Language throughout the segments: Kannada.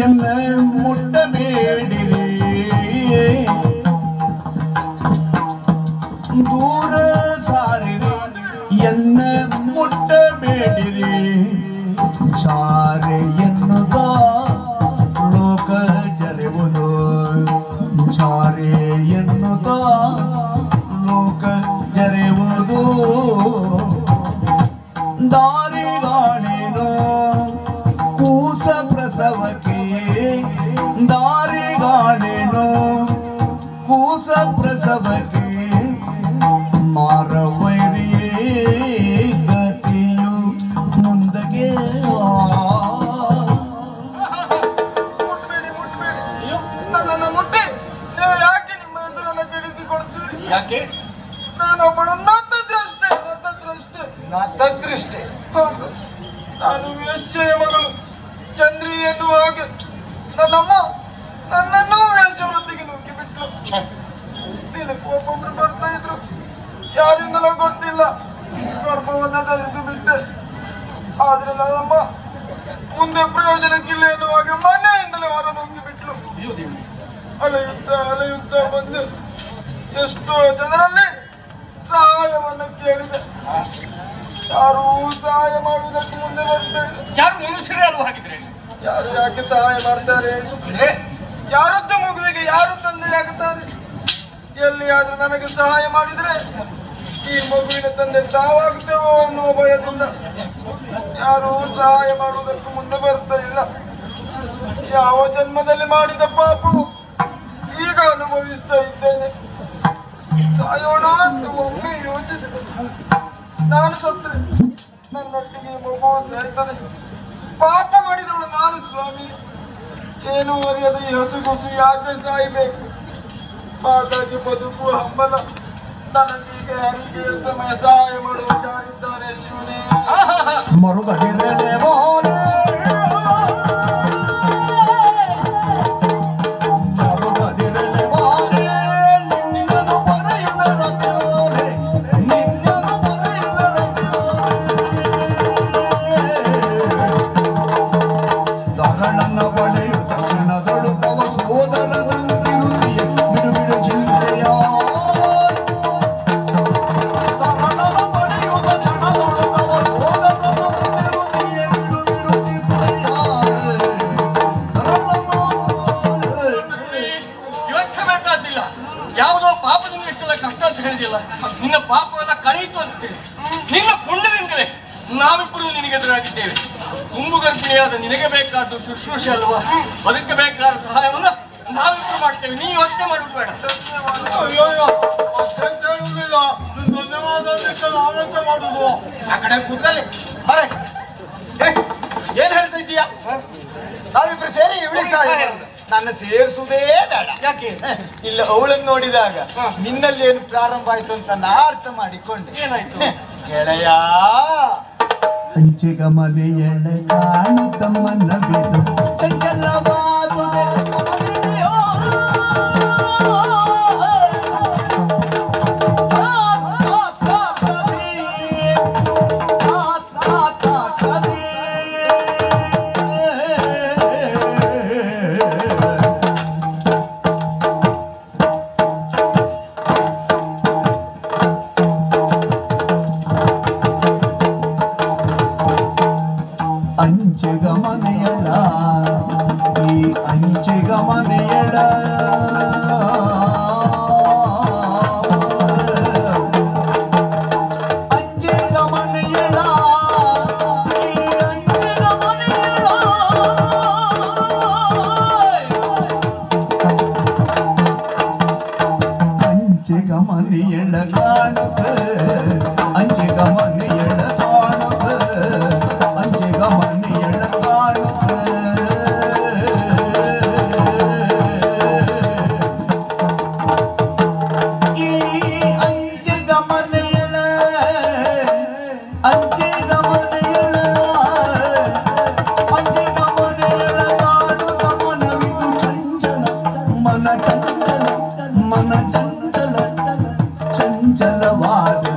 என்ன முட்டு my ಆದ್ರೆ ನನ್ನಮ್ಮ ಮುಂದೆ ಪ್ರಯೋಜನಕ್ಕಿಲ್ಲ ಎನ್ನುವಾಗ ಮನೆಯಿಂದಲೇ ಹೊರ ನುಗ್ಗಿ ಬಿಟ್ಲು. ಅಲೆಯುತ್ತಾ ಅಲೆಯುತ್ತಾ ಬಂದು ಎಷ್ಟೋ ಜನರಲ್ಲಿ ಸಹಾಯವನ್ನು ಕೇಳಿದೆ. ಯಾರು ಸಹಾಯ ಮಾಡುವುದಕ್ಕೆ ಮುಂದೆ ಬರ್ತಾರೆ ಯಾರು ಮನುಷ್ಯರೇ ಅಲ್ವಾ ಹಾಗಿದ್ರೆ? ಯಾರು ಯಾಕೆ ಸಹಾಯ ಮಾಡ್ತಾರೆ? ಯಾರದ್ದು ಮಗುವಿಗೆ ಯಾರು ತಂದೆಯಾಗುತ್ತಾರೆ? ಎಲ್ಲಿಯಾದ್ರೂ ನನಗೆ ಸಹಾಯ ಮಾಡಿದ್ರೆ ಈ ಮಗುವಿನ ತಂದೆ ತಾವಾಗುತ್ತೇವೋ ಅನ್ನೋ ಭಯದಿಂದ ಯಾರು ಸಹಾಯ ಮಾಡುವುದಕ್ಕೂ ಮುಂದೆ ಬರ್ತಾ ಇಲ್ಲ. ಯಾವ ಜನ್ಮದಲ್ಲಿ ಮಾಡಿದ ಪಾಪವು ಈಗ ಅನುಭವಿಸ್ತಾ ಇದ್ದೇನೆ. ಸಾಯೋಣ ಅಂತ ಒಮ್ಮೆ ಯೋಚಿಸಿದೆ. ನಾನು ಸತ್ರೆ ನನ್ನೊಟ್ಟಿಗೆ ಮಗು ಸಾಯ್ತದೆ ಪಾಪ ಮಾಡಿದವಳು ನಾನು, ಸ್ವಾಮಿ. ಏನು ಅರಿಯದ ಈ ಹಸುಗುಸು ಯಾಕೆ ಸಾಯ್ಬೇಕು? ಹಾಗಾಗಿ ಬದುಕು ಹಂಬಲ. ನನಗೀಗ ಯಾರಿಗೆ ಸಮಯ ಸಹಾಯ ಮಾಡುವ ಯಾರಿದ್ದಾರೆ ಶಿವನೇ ಮರುಬದಿರಲೆ ಶುಶ್ರೂಷೆ ಅಲ್ವಾ ಅದಕ್ಕೆ ಬೇಕಾದ ಸಹಾಯವನ್ನ ನಾವಿಬ್ರು ಮಾಡ್ತೇವೆ. ನೀ ಯೋಚನೆ ಮಾಡುದು ಬೇಡ. ಮಾಡುದು. ಆ ಕಡೆ ಕೂತಲ್ಲಿ ಬರ ಏನ್ ಹೇಳ್ತಾ ಇದ್ದೀಯ? ನಾವಿಬ್ರು ಸೇರಿ ಇವಳಿಗೆ ಸಹಾಯ. ನನ್ನ ಸೇರಿಸುವುದೇ ಬೇಡ. ಯಾಕೆ? ಇಲ್ಲ ಅವಳನ್ನು ನೋಡಿದಾಗ ನಿನ್ನಲ್ಲಿ ಏನು ಪ್ರಾರಂಭ ಆಯ್ತು ಅಂತ ನಾ ಅರ್ಥ ಮಾಡಿಕೊಂಡೆ. ಏನಾಯ್ತು? ಗೆಳೆಯ ಅಂಚಿಗ ಮನೆಯಳ ಕಾಣುತ್ತಮ್ಮನ ಬಿದು ಚಂಚಲವಾದುದೆ మన చంచల చంచల వారి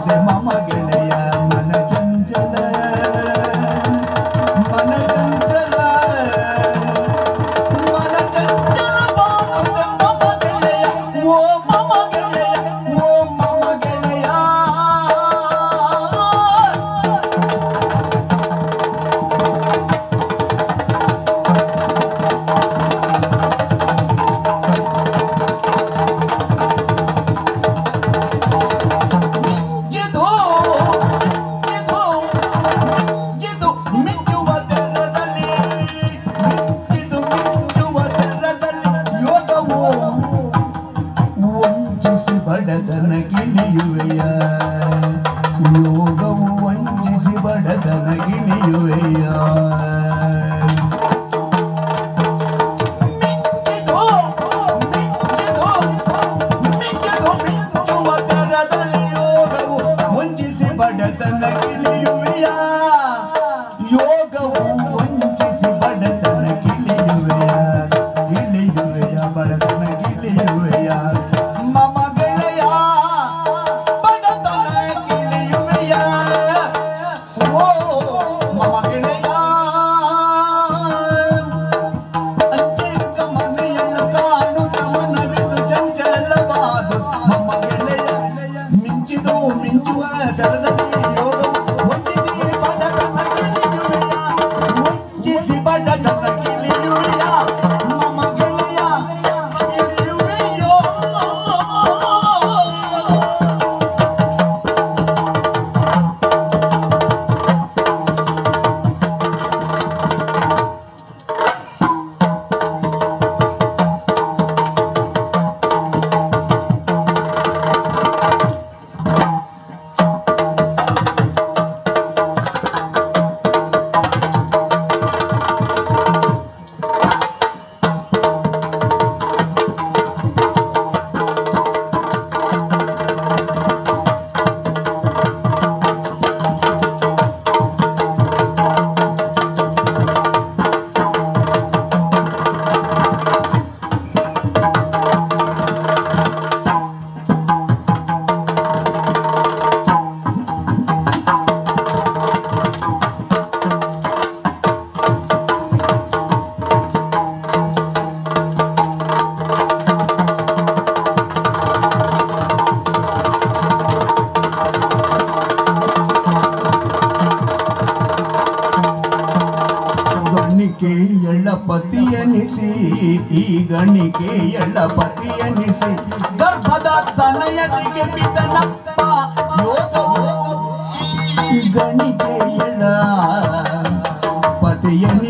ಗರ್ಭದ ತನಯನಿಗೆ ಪಿತನಪ್ಪ ಯೋಗವು ಗಣಿಕೆಯಳ ಪತಿಯನಿಸಿ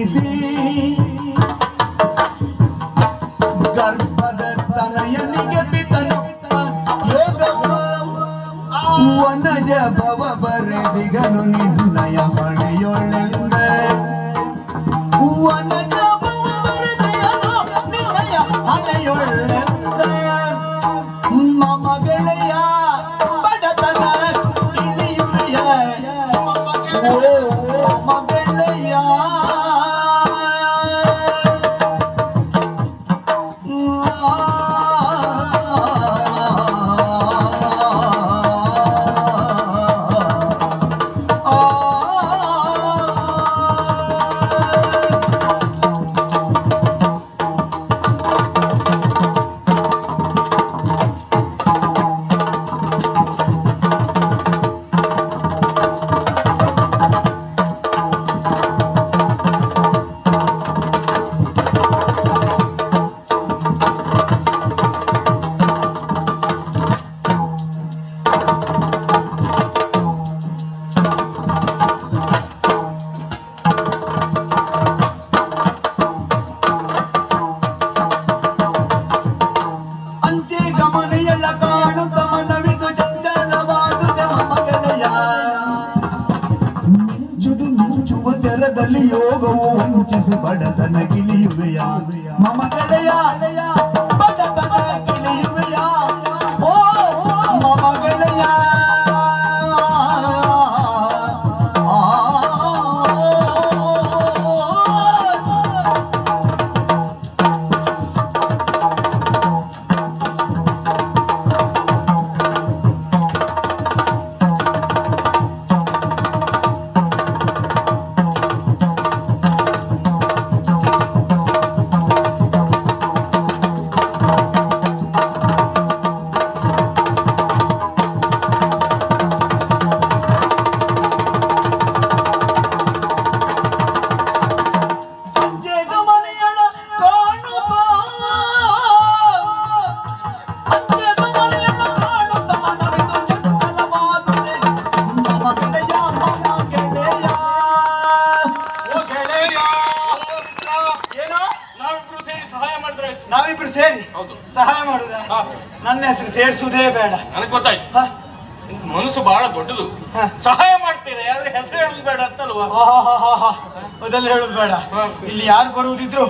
ಇಲ್ಲಿ ಯಾರು ಬರುವುದಿದ್ರು?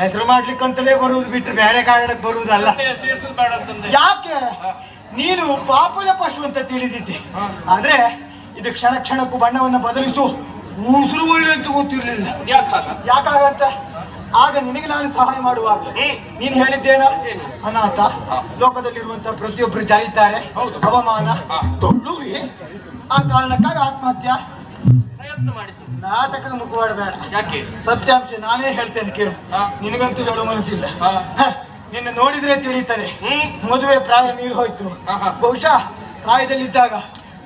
ಹೆಸರು ಮಾಡ್ಲಿಕ್ಕಂತಲೇ ಬರುವುದು ಬಿಟ್ಟು ಬೇರೆ ಕಾರಣಕ್ಕೆ ಬರುವುದಲ್ಲ. ಯಾಕೆ? ನೀನು ಪಾಪದ ಪಶು ಅಂತ ತಿಳಿದಿದ್ದೆ. ಆದ್ರೆ ಇದು ಕ್ಷಣ ಕ್ಷಣಕ್ಕೂ ಬಣ್ಣವನ್ನು ಬದಲಿಸು. ಉಸಿರು ಒಳ್ಳೆ ಅಂತ ಗೊತ್ತಿರಲಿಲ್ಲ? ಯಾಕಾಗಂತ ಆಗ ನಿನಗೆ ನಾನು ಸಹಾಯ ಮಾಡುವಾಗ. ನೀನು ಹೇಳಿದ್ದೇನ? ಅನಾಥ. ಲೋಕದಲ್ಲಿರುವಂತಹ ಪ್ರತಿಯೊಬ್ಬರು ಜಾರಿದ್ದಾರೆ. ಅವಮಾನ. ಆ ಕಾರಣಕ್ಕಾಗಿ ಆತ್ಮಹತ್ಯ. ಪ್ರಯತ್ನ ಮುಖವಾಡ ನಾಟಕದ ಮುಖವಾಡಬೇಡ ಯಾಕೆ? ಸತ್ಯಾಂಶ ನಾನೇ ಹೇಳ್ತೇನೆ ಕೇಳು. ನಿನಗಂತೂ ಹೇಳೋ ಮನಸ್ಸಿಲ್ಲ. ನಿನ್ನ ನೋಡಿದ್ರೆ ಹ್ಮ್. ಮದುವೆ ಪ್ರಾಯ ನೀರು ಹೋಯ್ತು. ಬಹುಶಃ ಪ್ರಾಯದಲ್ಲಿದ್ದಾಗ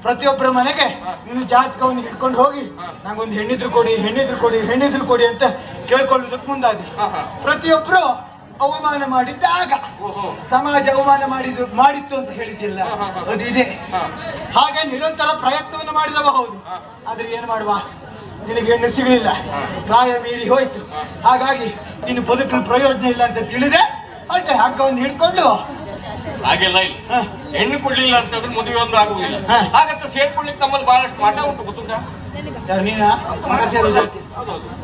ಪ್ರತಿಯೊಬ್ಬರ ಮನೆಗೆ ನಿನ್ನ ಜಾತಕವನ್ನು ಹಿಡ್ಕೊಂಡು ಹೋಗಿ ನಂಗೊಂದು ಹೆಣ್ಣಿದ್ರು ಕೊಡಿ ಹೆಣ್ಣಿದ್ರು ಕೊಡಿ ಹೆಣ್ಣಿದ್ರು ಕೊಡಿ ಅಂತ ಕೇಳ್ಕೊಳ್ಳೋದಕ್ಕೆ ಮುಂದಾದೆ. ಪ್ರತಿಯೊಬ್ಬರು ಅವಮಾನ ಮಾಡಿದ್ದಾಗ. ಸಮಾಜ ಅವಮಾನ ಮಾಡಿದ್ದು ಮಾಡಿತ್ತು ಅಂತ ಹೇಳಿದ್ದಿಲ್ಲ ಅದು. ಅದಿದೆ. ಹಾಗೆ ನಿರಂತರ ಪ್ರಯತ್ನವನ್ನು ಮಾಡಿದವ ಹೌದು ಆದ್ರೆ ಏನು ಮಾಡುವ? ನಿನಗೆ ಹೆಣ್ಣು ಸಿಗಲಿಲ್ಲ. ಪ್ರಾಯ ಮೀರಿ ಹೋಯ್ತು. ಹಾಗಾಗಿ ನೀನು ಬದುಕಲು ಪ್ರಯೋಜನ ಇಲ್ಲ ಅಂತ ತಿಳಿದೆ. ಅಷ್ಟೇ ಹಗ್ಗವನ್ನು ಹಿಡ್ಕೊಂಡು. ಹಾಗೆಲ್ಲ ಇಲ್ಲ. ಹೆಣ್ಣು ಕೊಡ್ಲಿಲ್ಲ ಅಂತಂದ್ರೆ ಮದುವೆ ಒಂದು ಆಗುವುದಿಲ್ಲ. ಹಾಗಂತ ಸೇರ್ಕೊಳ್ಳಿಕ್ಕೆ ತಮ್ಮಲ್ಲಿ ಬಹಳಷ್ಟು ಮಠ ಉಂಟು ಗೊತ್ತುಂಟಾ? ನೀನ? ಜಾತಿ.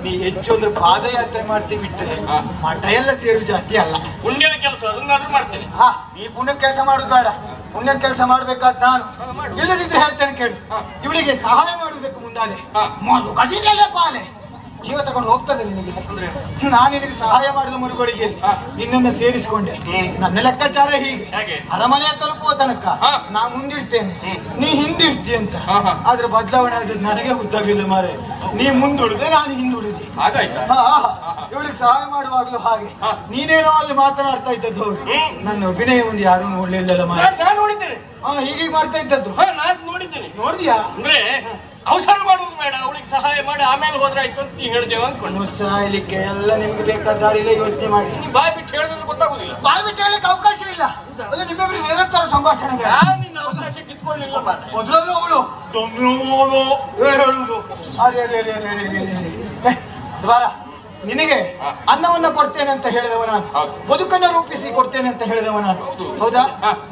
ನೀ ಹೆಚ್ಚು ಅಂದ್ರೆ ಪಾದಯಾತ್ರೆ ಮಾಡ್ತೀವಿ ಬಿಟ್ಟರೆ. ಮಠ ಎಲ್ಲ ಸೇರು ಜಾತಿ ಅಲ್ಲ. ಪುಣ್ಯದ ಕೆಲಸ ಅದನ್ನಾದ್ರೂ ಮಾಡ್ತೇನೆ. ಹಾ ನೀ ಪುಣ್ಯ ಕೆಲಸ ಮಾಡೋದು ಬೇಡ. ಪುಣ್ಯ ಕೆಲಸ ಮಾಡ್ಬೇಕಾದ ನಾನು. ಇಲ್ಲದಿದ್ರೆ ಹೇಳ್ತೇನೆ ಕೇಳಿ. ಇವಳಿಗೆ ಸಹಾಯ ಮಾಡುವುದಕ್ಕೆ ಮುಂದಾದೆ ಪಾಲೆ. ಜೀವ ತಗೊಂಡು ಹೋಗ್ತದೆ ನಿನಗೆ. ನಾನು ನಿನಗೆ ಸಹಾಯ ಮಾಡಿದ ಮರುಗಳಿಗೆ. ನಿನ್ನನ್ನು ಸೇರಿಸಿಕೊಂಡೆ. ನನ್ನ ಲೆಕ್ಕಾಚಾರ ಹೀಗೆ? ಅರಮನೆ ತಲುಪುವ ತನಕ. ನಾ ಮುಂದಿಡ್ತೇನೆ. ನೀ ಹಿಂದಿಡ್ತಿ ಅಂತ. ಅದ್ರ ಬದಲಾವಣೆ ಆದ್ರೆ ಬದಲಾವಣೆ ಆದದ್ದು ನನಗೆ ಗೊತ್ತಾಗಿಲ್ಲ ಮಾರೆ. ನೀ ಮುಂದುಳಿದೆ ನಾನು ಹಿಂದುಳಿದೆ. ಇವಳಿಗೆ ಸಹಾಯ ಮಾಡುವಾಗಲೂ ಹಾಗೆ. ನೀನೇನೋ ಅಲ್ಲಿ ಮಾತನಾಡ್ತಾ ಇದ್ದದ್ದು ನನ್ನ ಅಭಿನಯ ಒಂದು ಯಾರು ನೋಡ್ಲಿಲ್ಲ ಮಾರೆ. ಹೀಗೆ ಮಾಡ್ತಾ ಇದ್ದದ್ದು. ನೋಡಿದ್ಯಾ? ಅಂದ್ರೆ ಅವಸರ ಮಾಡುವುದು ಬೇಡ ಅವಳಿಗೆ ಸಹಾಯ ಮಾಡಿ ಆಮೇಲೆ ಹೋದ್ರೆ ಆಯ್ತು ಅಂತ ನೀ ಹೇಳ್ದೇವ ಅನ್ಕೊಂಡು ಸಾಯ್ಲಿಕ್ಕೆ ಎಲ್ಲ ನಿಮ್ಗೆ ಬೇಕಾದ ದಾರಿಲೇ ಯೋಚನೆ ಮಾಡಿ. ನೀ ಬಾಯ್ ಬಿಟ್ಟು ಹೇಳಿದ್ರೆ ಗೊತ್ತಾಗುದಿಲ್ಲ. ಬಾಯಿ ಬಿಟ್ಟು ಹೇಳಕ್ಕೆ ಅವಕಾಶ ಇಲ್ಲ. ಅದು ನಿಮ್ಮಿಬ್ಬರು ನಿರಂತರ ಸಂಭಾಷಣೆ ಯಾರು ನಾನು ನಿನ್ನ ಅವಕಾಶ ಕಿತ್ಕೊಳ್ಳಿಲ್ಲ ಅರೆ ಮೊದಲಲ್ಲೂ ಅವಳು. ಅರೆ ಅರೆ ಅರೆ ಅರೆ ಅರೆ ಅರೆ ಅರೆ ಅರೆ ಅರೆ ಅರೆ. ಏ, ದ್ವಾರ. ನಿನಗೆ ಅನ್ನವನ್ನ ಕೊಡ್ತೇನೆ ಅಂತ ಹೇಳಿದವನ. ನಾನು ಬದುಕನ್ನ ರೂಪಿಸಿ ಕೊಡ್ತೇನೆ ಅಂತ ಹೇಳಿದವನ. ನಾನು ಹೌದಾ?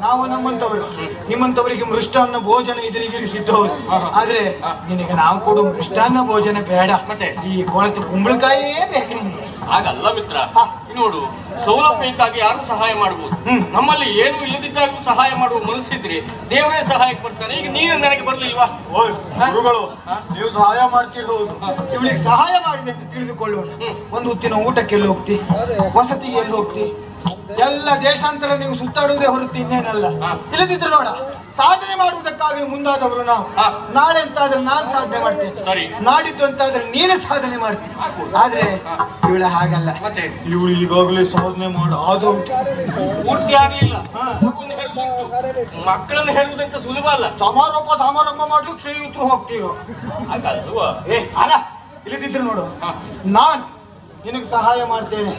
ನಾವು ನಮ್ಮಂತವರು. ನಿಮ್ಮಂತವರಿಗೆ ಮೃಷ್ಟಾನ್ನ ಭೋಜನ ಎದುರಿಗಿರಿಸಿದ್ದು ಹೌದು ಆದ್ರೆ ನಿನಗೆ ನಾವು ಕೊಡು ಮೃಷ್ಟಾನ್ನ ಭೋಜನ ಬೇಡ? ಈ ಕೊಳತು ಕುಂಬಳಕಾಯಿಯೇ ಬೇಕು ಹಾಗಲ್ಲ ಮಿತ್ರ. ನೋಡು ಸೌಲಭ್ಯಕ್ಕಾಗಿ ಯಾರು ಸಹಾಯ ಮಾಡಬಹುದು ನಮ್ಮಲ್ಲಿ ಏನು ಇಲ್ಲದಿದ್ದಾಗೂ ಸಹಾಯ ಮಾಡುವ ಮನಸ್ಸಿದ್ರೆ ದೇವರೇ ಸಹಾಯಕ್ಕೆ ಬರ್ತಾನೆ. ಈಗ ನೀನು ನನಗೆ ಬರ್ಲಿಲ್ವಾ? ನೀವು ಸಹಾಯ ಮಾಡ್ತಿರೋದು ಇವಳಿಗೆ ಸಹಾಯ ಮಾಡಿದೆ ಅಂತ ತಿಳಿದುಕೊಳ್ಳೋಣ. ಒಂದು ಹೊತ್ತಿನ ಊಟಕ್ಕೆ ಎಲ್ಲಿ ಹೋಗ್ತಿ? ವಸತಿಗೆ ಎಲ್ಲಿ ಹೋಗ್ತಿ? ಎಲ್ಲ ದೇಶಾಂತರ ನೀವು ಸುತ್ತಾಡುವುದೇ ಹೊರತು ಇನ್ನೇನಲ್ಲ. ಇಲ್ಲದಿದ್ರು ನೋಡ ಸಾಧನೆ ಮಾಡುವುದಕ್ಕಾಗಿ ಮುಂದಾದವರು ನಾವು. ನಾಳೆ ಅಂತಾದ್ರೆ ನಾನು ಸಾಧನೆ ಮಾಡ್ತೇನೆ. ನಾಡಿದ್ದು ಅಂತಾದ್ರೆ ನೀನು ಸಾಧನೆ ಮಾಡ್ತೀನಿ. ಆದ್ರೆ ಇವಳ ಹಾಗಲ್ಲ. ಇವಳು ಈಗಾಗಲೇ ಸಾಧನೆ ಮಾಡು ಅದು ಪೂರ್ತಿ ಆಗಲಿಲ್ಲ. ಮಕ್ಕಳನ್ನು ಹೇಳುವುದಂತ ಸುಲಭ ಅಲ್ಲ. ಸಮಾರೋಪ ಸಮಾರಂಭ ಮಾಡ್ಲಿಕ್ಕೆ ಶ್ರೀಯುತರು ಹೋಗ್ತೀವಿ ಅಲ್ಲ ಇಲ್ಲದಿದ್ರೆ ನೋಡು. ನಾನು ನಿನಗೆ ಸಹಾಯ ಮಾಡ್ತೇನೆ.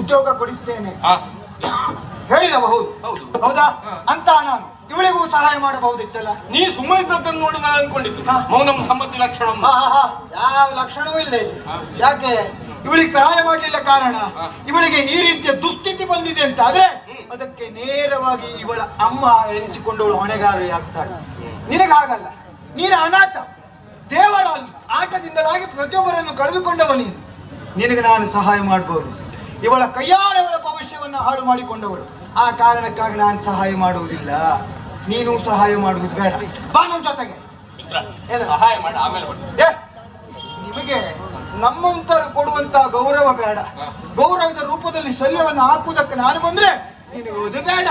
ಉದ್ಯೋಗ ಕೊಡಿಸ್ತೇನೆ. ಹೇಳಿರಬಹುದು ಹೌದು. ಅಂತ ನಾನು ಇವಳಿಗೂ ಸಹಾಯ ಮಾಡಬಹುದಿತ್ತಲ್ಲ? ನೀ ಸುಮ್ಮನೆ ಇದ್ದದ್ದನ್ನು ನೋಡಿ ನಾನು ಅನ್ಕೊಂಡಿದ್ದು. ಮೌನ ಸಮ್ಮತಿ ಲಕ್ಷಣ. ಯಾವ ಲಕ್ಷಣವೂ ಇಲ್ಲ ಇಲ್ಲಿ. ಯಾಕೆ? ಇವಳಿಗೆ ಸಹಾಯ ಮಾಡಲಿಲ್ಲ ಕಾರಣ. ಇವಳಿಗೆ ಈ ರೀತಿಯ ದುಸ್ಥಿತಿ ಬಂದಿದೆ ಅಂತ ಆದ್ರೆ ಅದಕ್ಕೆ ನೇರವಾಗಿ ಇವಳ ಅಮ್ಮ ಎನಿಸಿಕೊಂಡವಳು ಹೊಣೆಗಾರ ಆಗ್ತಾಳೆ. ನಿನಗಾಗಲ್ಲ ನೀನು ಅನಾಥ. ದೇವರ ಆಟದಿಂದಲಾಗಿ ಪ್ರತಿಯೊಬ್ಬರನ್ನು ಕಳೆದುಕೊಂಡವ ನೀನು. ನಿನಗೆ ನಾನು ಸಹಾಯ ಮಾಡಬಹುದು ಇವಳ ಕೈಯಾರೆ ಅವಳ ಭವಿಷ್ಯವನ್ನು ಹಾಳು ಮಾಡಿಕೊಂಡವಳು. ಆ ಕಾರಣಕ್ಕಾಗಿ ನಾನು ಸಹಾಯ ಮಾಡುವುದಿಲ್ಲ. ನೀನು ಸಹಾಯ ಮಾಡುವುದು ಬೇಡ. ಬಾ ನನ್ನ ಜೊತೆಗೆ. ಏನು? ಸಹಾಯ ಮಾಡಿ ಆಮೇಲೆ ನಿಮಗೆ ನಮ್ಮಂತರು ಕೊಡುವಂತ ಗೌರವ ಬೇಡ. ಗೌರವದ ರೂಪದಲ್ಲಿ ಶಲ್ಯವನ್ನು ಹಾಕುವುದಕ್ಕೆ ನಾನು ಬಂದ್ರೆ ನೀನು ಅದು ಬೇಡ.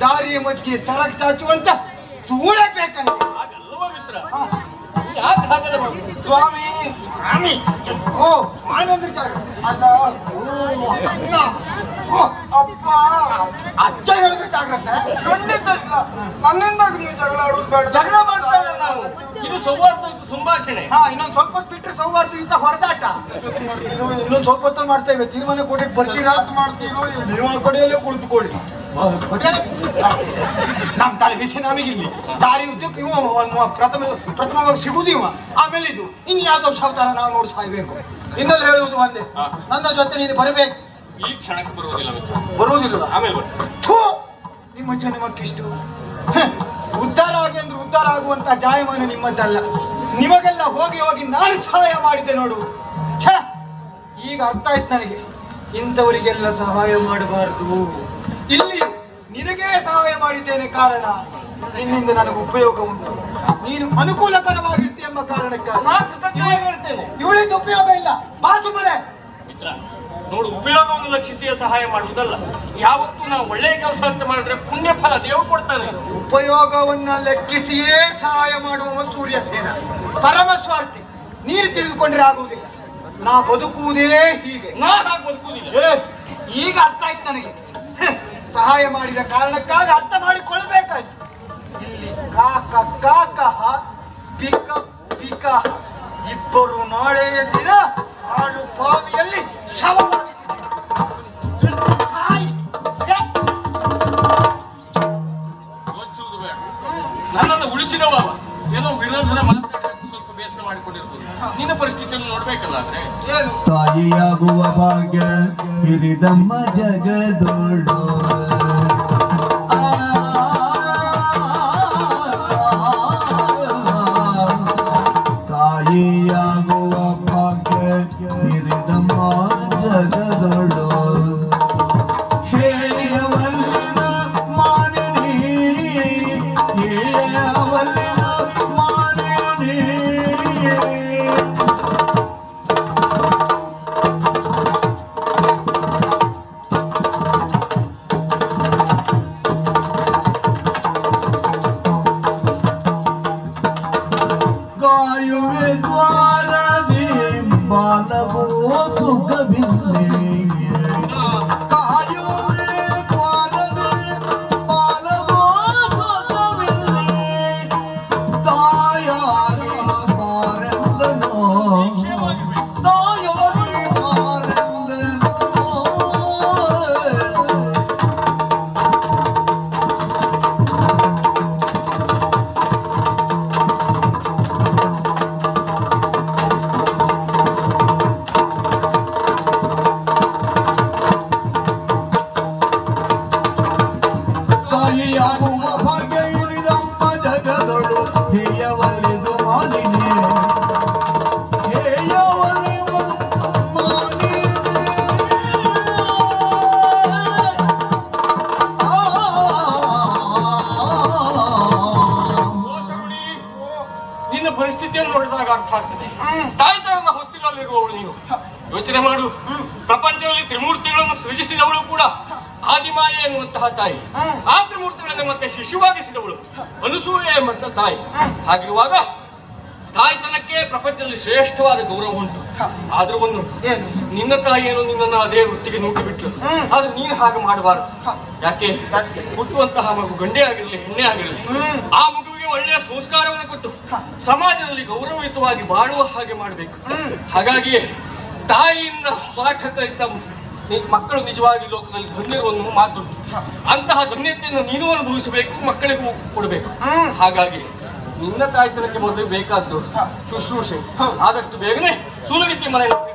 ದಾರಿಯ ಮಜ್ಜಿಗೆ ಸರಕು ಚಾಚುವಂತ ಸೂಳೆ ಬೇಕಲ್ಲ ಸ್ವಾಮಿ ಸ್ವಾಮಿ. ಓ ಆನಂದ ಜಾಗ ಅಲ್ಲ ಓ ಅಣ್ಣ ಓ ಅಪ್ಪ. ಅಜ್ಜ ಹೇಳಿದ್ರೆ ಜಾಗ್ರತೆ. ಖಂಡಿತ ಇಲ್ಲ. ನನ್ನಿಂದಾಗಿ ನೀವು ಜಗಳ ಆಡೋದು ಬೇಡ. ಜಗಳ ಮಾಡ್ತಾ ಇಲ್ಲ ನಾವು. ಇದು ಸೌಹಾರ್ದ ಸಂಭಾಷಣೆ. ಹಾ ಇನ್ನೊಂದು ಸ್ವಲ್ಪ ಹೊತ್ತು ಬಿಟ್ರೆ ಸೌಹಾರ್ದ ಇಂತ ಹೊರದಾಟ. ಇನ್ನೊಂದು ಸ್ವಲ್ಪ ಹೊತ್ತು ಮಾಡ್ತೇವೆ ತೀರ್ಮಾನ ಕೊಟ್ಟಿಗೆ ಬರ್ತೀರಾ? ಮಾಡ್ತೀರೋ ನೀವು ಕಡೆಯಲ್ಲೇ ಕುಳಿತುಕೊಳ್ಳಿ. ನಮ್ ತಾಳಿ ಬಿಸಿ ನಮಗಿಲ್ಲಿ ದಾರಿ ಉದ್ದಕ್ಕೆ ಇವ ಪ್ರಥಮ ಪ್ರಥಮವಾಗಿ ಸಿಗುದಿವ ಆಮೇಲೆ ಇದು. ಇನ್ ಯಾವ್ದೋ ಶಬ್ದಾರ ನಾವು ನೋಡಿ ಸಾಯ್ಬೇಕು. ಇನ್ನಲ್ಲಿ ಹೇಳುವುದು ಒಂದೇ. ನನ್ನ ಜೊತೆ ನೀನು ಬರಬೇಕು. ಈ ಕ್ಷಣಕ್ಕೆ ಬರುವುದಿಲ್ಲ ಬರುವುದಿಲ್ಲ. ಆಮೇಲೆ ಥೂ! ನಿಮ್ಮ ಜನ್ಮಕ್ಕಿಷ್ಟು ಹ, ಉದ್ಧಾರ ಆಗಿ ಅಂದ್ರೆ ಉದ್ಧಾರ ಆಗುವಂತ ಜಾಯಮಾನ ನಿಮ್ಮದ್ದಲ್ಲ ನಿಮಗೆಲ್ಲ ಹೋಗಿ ಹೋಗಿ ನಾನು ಸಹಾಯ ಮಾಡಿದೆ ನೋಡು. ಛ! ಈಗ ಅರ್ಥ ಆಯ್ತು ನನಗೆ. ಇಂಥವರಿಗೆಲ್ಲ ಸಹಾಯ ಮಾಡಬಾರದು. ಇಲ್ಲಿ ನಿನಗೆ ಸಹಾಯ ಮಾಡಿದ್ದೇನೆ ಕಾರಣ. ನಿನ್ನಿಂದ ನನಗೆ ಉಪಯೋಗ ಉಂಟು. ನೀನು ಅನುಕೂಲಕರವಾಗಿರ್ತಿ ಎಂಬ ಕಾರಣಕ್ಕೆ ನಾನು ಕೃತಜ್ಞವಾಗಿ ಹೇಳ್ತೇನೆ. ಇವಳಿಂದ ಉಪಯೋಗ ಇಲ್ಲ. ಬಾ ಮಳೆ ಮಿತ್ರ ನೋಡು ಉಪಯೋಗವನ್ನು ಲಕ್ಷಿಸಿ ಸಹಾಯ ಮಾಡುವುದಲ್ಲ. ಯಾವತ್ತೂ ನಾವು ಒಳ್ಳೆಯ ಕೆಲಸ ಅಂತ ಮಾಡಿದ್ರೆ ಪುಣ್ಯ ಫಲ ದೇವರು ಕೊಡ್ತಾನೆ. ಉಪಯೋಗವನ್ನ ಲೆಕ್ಕಿಸಿಯೇ ಸಹಾಯ ಮಾಡುವ ಸೂರ್ಯ ಸೇನ ಪರಮ ಸ್ವಾರ್ಥಿ. ನೀರು ತಿಳಿದುಕೊಂಡ್ರೆ ಆಗುವುದಿಲ್ಲ. ನಾ ಬದುಕುವುದೇ ಹೀಗೆ. ನಾ ಹಾಗೆ ಬದುಕುವುದಿಲ್ಲ. ಈಗ ಅರ್ಥ ಆಯ್ತು ನನಗೆ. ಸಹಾಯ ಮಾಡಿದ ಕಾರಣಕ್ಕಾಗಿ ಅರ್ಥ ಮಾಡಿಕೊಳ್ಬೇಕಾಯ್ತು ಇಲ್ಲಿ ಕಾಕ ಕಾಕ ಪಿಕ ಪಿಕ. ಇಬ್ಬರು ನಾಳೆಯ ದಿನ ಹಾಳು ಬಾವಿಯಲ್ಲಿ ಶವ ನನ್ನನ್ನು ಉಳಿಸಿದವ ಅವ. ಏನೋ ವಿರೋಧನ ಮಾತಾಡಿ ಸ್ವಲ್ಪ ಬೇಸರ ಮಾಡಿಕೊಂಡಿರ್ಬೋದು. ನಿನ್ನ ಪರಿಸ್ಥಿತಿಯನ್ನು ನೋಡ್ಬೇಕಲ್ಲ ಅಂದ್ರೆ ತಾಯಿಯಾಗುವ ಭಾಗ್ಯ ಹಿರಿದಮ್ಮ ಜಗದೋಳು. ಭೋಗ ನಿನ್ನ ಪರಿಸ್ಥಿತಿಯನ್ನು ನೋಡಿದಾಗ ಅರ್ಥ ಆಗ್ತದೆ. ತಾಯ್ತನದ ಹೊಸ್ತಿಗಳಲ್ಲಿರುವವಳು ನೀನು. ಯೋಚನೆ ಮಾಡು. ಪ್ರಪಂಚದಲ್ಲಿ ತ್ರಿಮೂರ್ತಿಗಳನ್ನು ಸೃಜಿಸಿದವಳು ಕೂಡ ಆದಿಮಾಯ ಎನ್ನುವಂತಹ ತಾಯಿ. ಆದ್ರೆ ಮತ್ತೆ ಶಿಶುವಾಗಿಸಿದವಳು ಅನುಸೂಯ ಎಂಬಂತ ತಾಯಿ. ಹಾಗಿರುವಾಗ ತಾಯ್ತನಕ್ಕೆ ಪ್ರಪಂಚದಲ್ಲಿ ಶ್ರೇಷ್ಠವಾದ ಗೌರವ ಉಂಟು. ಆದ್ರೂ ಒಂದು ಏನು? ನಿನ್ನ ತಾಯಿಯನ್ನು ನಿನ್ನನ್ನು ಅದೇ ವೃತ್ತಿಗೆ ನೂಟಿ ಬಿಟ್ಲು. ಆದ್ರೆ ನೀನು ಹಾಗೆ ಮಾಡಬಾರದು. ಯಾಕೆ? ಹುಟ್ಟುವಂತಹ ಮಗು ಗಂಡೆ ಆಗಿರಲಿ ಹೆಣ್ಣೆ ಆಗಿರಲಿ. ಆ ಮಗುವಿಗೆ ಒಳ್ಳೆಯ ಸಂಸ್ಕಾರವನ್ನು ಕೊಟ್ಟು ಸಮಾಜದಲ್ಲಿ ಗೌರವಯುತವಾಗಿ ಬಾಳುವ ಹಾಗೆ ಮಾಡಬೇಕು. ಹಾಗಾಗಿ ತಾಯಿಯಿಂದ ಪಾಠ ಕಲಿತ ಮಕ್ಕಳು ನಿಜವಾಗಿ ಲೋಕದಲ್ಲಿ ಧನ್ಯರು ಅನ್ನುವ ಮಾತುಂಟು ಅಂತಹ ಧನ್ಯತೆಯನ್ನು ನೀನು ಅನುಭವಿಸಬೇಕು ಮಕ್ಕಳಿಗೂ ಕೊಡಬೇಕು. ಹಾಗಾಗಿ ನಿನ್ನ ತಾಯ್ತನಕ್ಕೆ ಮೊದಲು ಬೇಕಾದ್ದು ಶುಶ್ರೂಷೆ. ಆದಷ್ಟು ಬೇಗನೆ ಸೂಲಗಿತ್ತಿ ಮನೆಯಲ್ಲಿ